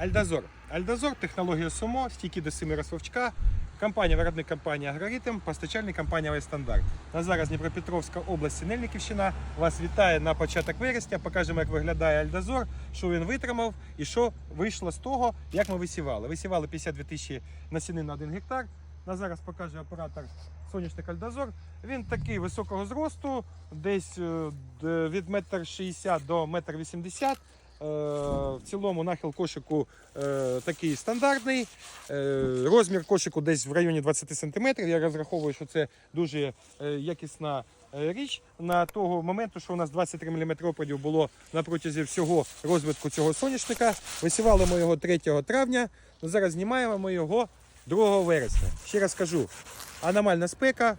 Альдазор. Альдазор, технологія СУМО, стійкі до семи розсовчка. Компанія, виробник компанія Агроритм, постачальник компанія Вестандарт. На зараз Дніпропетровська область, Синельниківщина. Вас вітає на початок вересня. Покажемо, як виглядає Альдазор, що він витримав і що вийшло з того, як ми висівали. Висівали 52 тисячі насінин на 1 гектар. На зараз покаже оператор соняшник Альдазор. Він такий високого зросту, десь е, від 1,60 м до 1,80 м. Е, В цілому нахил кошику е, такий стандартний. Е, Розмір кошику десь в районі 20 см. Я розраховую, що це дуже якісна річ. На того моменту, що у нас 23 мм опадів було на протязі всього розвитку цього соняшника. Висівали ми його 3 травня. Ну, Зараз знімаємо ми його 2 вересня. Ще раз кажу, аномальна спека.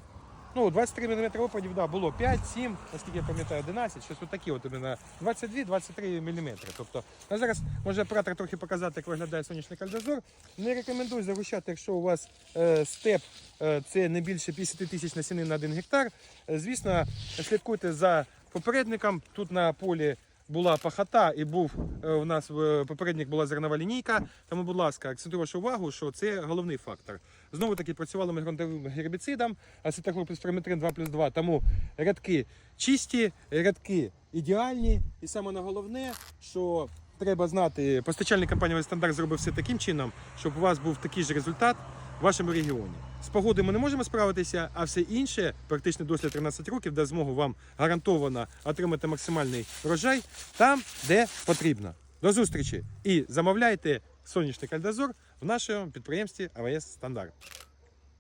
Ну, 23 мм опадів, да, було 5, 7, наскільки я пам'ятаю, 11, щось отакі от іменно 22-23 мм. Тобто, ну, зараз може оператор трохи показати, як виглядає сонячний кальдозор. Не рекомендую загущати, якщо у вас е, степ е, це не більше 50 тисяч насінин на 1 гектар. Е, звісно, слідкуйте за попередником. Тут на полі була пахота і був е, у нас е, попередник була зернова лінійка. Тому, будь ласка, акцентую вашу увагу, що це головний фактор. Знову таки працювали ми ґрунтовим гербіцидом, ацетахлор плюс периметрин 2 плюс 2. Тому рядки чисті, рядки ідеальні. І саме головне, що треба знати, постачальник компанії стандарт зробив все таким чином, щоб у вас був такий же результат в вашому регіоні. З погодою ми не можемо справитися, а все інше, практично дослід 13 років, дасть змогу вам гарантовано отримати максимальний врожай там, де потрібно. До зустрічі і замовляйте сонячний кальдозор в нашому підприємстві АВС Стандарт.